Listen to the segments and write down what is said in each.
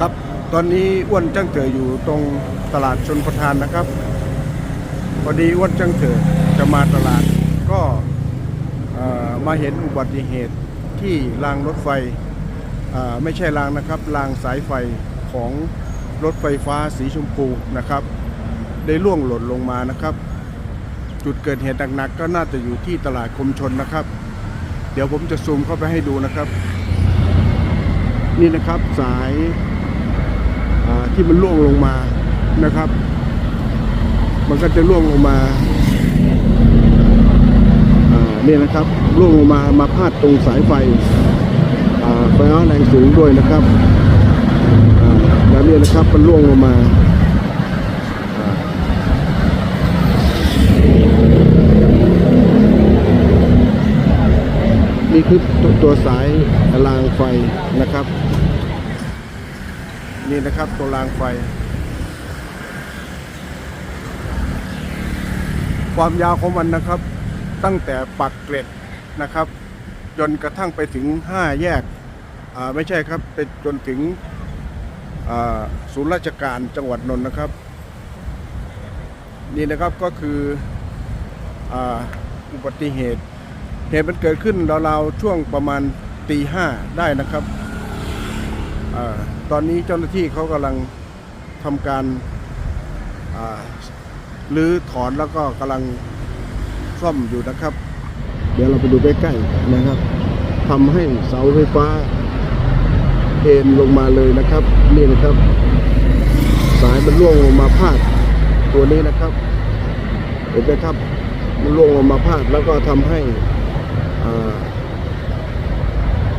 ครับ ตอนนี้อ้วนจังเถออยู่ตรงตลาดชนประทานนะครับ พอดีอ้วนจังเถอจะมาตลาดก็มาเห็นอุบัติเหตุที่รางรถไฟไม่ใช่รางนะครับรางสายไฟของรถไฟฟ้าสีชมพูนะครับ ได้ล่วงหล่นลงมานะครับ จุดเกิดเหตุหนักๆก็น่าจะอยู่ที่ตลาดคมชนนะครับ เดี๋ยวผมจะซูมเข้าไปให้ดูนะครับ นี่นะครับสาย ที่มันล่วงลงมานะครับ มันก็จะล่วงลงมาอ่านี่ยนะครับล่วงลงมามาพาดตรงสายไฟไฟฟ้าแรงสูงด้วยนะครับแล้วนี่ยนะครับมันล่วงลงมานี่คือตัวสายรางไฟนะครับ นี่นะครับตัวรางไฟ ความยาวของมันนะครับ ตั้งแต่ปักเกร็ดนะครับ จนกระทั่งไปถึง 5 แยกไม่ใช่ครับไปจนถึงศูนย์ราชการจังหวัดนนท์นะครับ นี่นะครับก็คืออาอุบัติเหตุ เหตุมันเกิดขึ้นราวๆช่วงประมาณตีห้าได้นะครับ อตอนนี้เจ้าหน้าที่เขากำลังทำการรื้อถอนแล้วก็กำลังซ่อมอยู่นะครับ เดี๋ยวเราไปดูใกล้ๆนะครับทำให้เสาไฟฟ้าเอ็นลงมาเลยนะครับ นี่นะครับ สายมันล่วงลงมาพาดตัวนี้นะครับเห็นไหมครับมันล่วงลงมาพาดแล้วก็ทำให้อ่า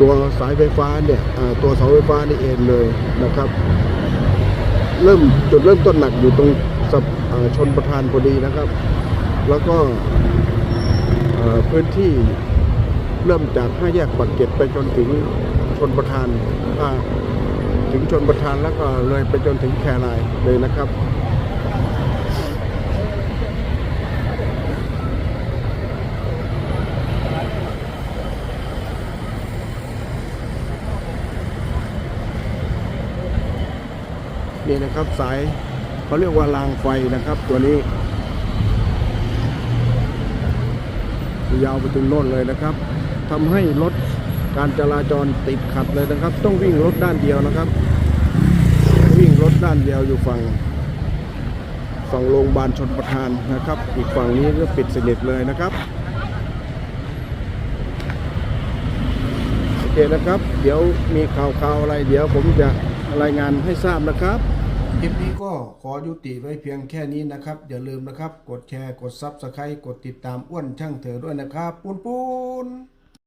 ตัวสายไฟฟ้าเนี่ยตัวเสาไฟฟ้านี่เอ็นเลยนะครับ เริ่มจุดเริ่มต้นหนักอยู่ตรงสับชนประธานพอดีนะครับ แล้วก็พื้นที่เริ่มจากห้าแยกปักเกร็ดไปจนถึงชนประธานถึงชนประธานแล้วก็เลยไปจนถึงแครายเลยนะครับ นี่นะครับสายเขาเรียกว่ารางไฟนะครับ ตัวนี้ ยาวไปถึงโน่นเลยนะครับทำให้รถการจราจรติดขัดเลยนะครับ ต้องวิ่งรถด้านเดียวนะครับ วิ่งรถด้านเดียวอยู่ฝั่งฝั่งโรงพยาบาลชนประทานนะครับ อีกฝั่งนี้ก็ปิดสนิทเลยนะครับโอเคนะครับ เดี๋ยวมีข่าวๆอะไร เดี๋ยวผมจะ รายงานให้ทราบนะครับ คลิปนี้ก็ขอยุติไว้เพียงแค่นี้นะครับ อย่าลืมนะครับ กดแชร์ กดซับสไครต์กดติดตามอ้วนช่างเถอด้วยนะครับ ปูนปูน